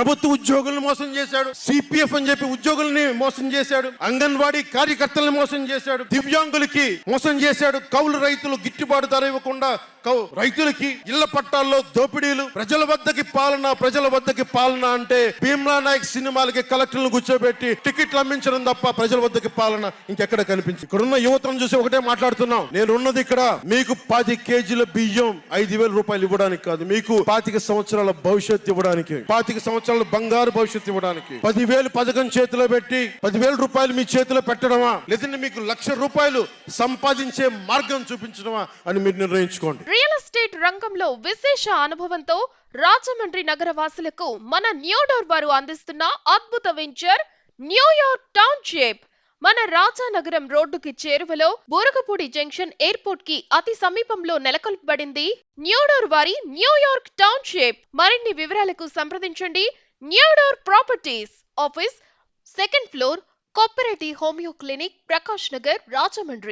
ప్రభుత్వ ఉద్యోగులను మోసం చేశాడు. సిపిఎఫ్ అని చెప్పి ఉద్యోగుల్ని మోసం చేశాడు. అంగన్వాడీ కార్యకర్తలను మోసం చేశాడు. దివ్యాంగులకి మోసం చేశాడు. కౌలు రైతులు గిట్టుబాటు ధర ఇవ్వకుండా రైతులకి ఇళ్ళ పట్టాల్లో దోపిడీలు ప్రజల వద్దకి పాలన ప్రజల వద్దకి పాలన అంటే భీమ్లా నాయక్ సినిమాలకి కలెక్టర్లను కూర్చోబెట్టి టికెట్లు అమ్మించడం తప్ప ప్రజల వద్దకి పాలన ఇంకెక్కడ కనిపించి ఇక్కడున్న యువతను చూసి ఒకటే మాట్లాడుతున్నాం. నేను ఉన్నది ఇక్కడ మీకు పాతి కేజీల బియ్యం ఐదు వేల రూపాయలు ఇవ్వడానికి కాదు మీకు పాతిక సంవత్సరాల భవిష్యత్తు ఇవ్వడానికి పాతిక సంవత్సరాల బంగారు భవిష్యత్తు ఇవ్వడానికి. పదివేలు పథకం చేతిలో పెట్టి పదివేల రూపాయలు మీ చేతిలో పెట్టడమా? లేదంటే మీకు లక్ష రూపాయలు సంపాదించే మార్గం చూపించడమా అని మీరు నిర్ణయించుకోండి. రంగంలో విశేష అనుభవంతో రాజమండ్రి నగర వాసులకు మన న్యూడోర్ వారు అందిస్తున్న అద్భుత వెంచర్ న్యూయార్క్ టౌన్షిప్. మన రాజానగరం రోడ్డుకి చేరువలో బోరగపూడి జంక్షన్ ఎయిర్పోర్ట్కి అతి సమీపంలో నెలకొల్పబడింది న్యూడోర్ వారి న్యూయార్క్ టౌన్షిప్. మరిన్ని వివరాలకు సంప్రదించండి. Newdoor properties office second floor cooperative homeo clinic Prakash Nagar Rajahmundry.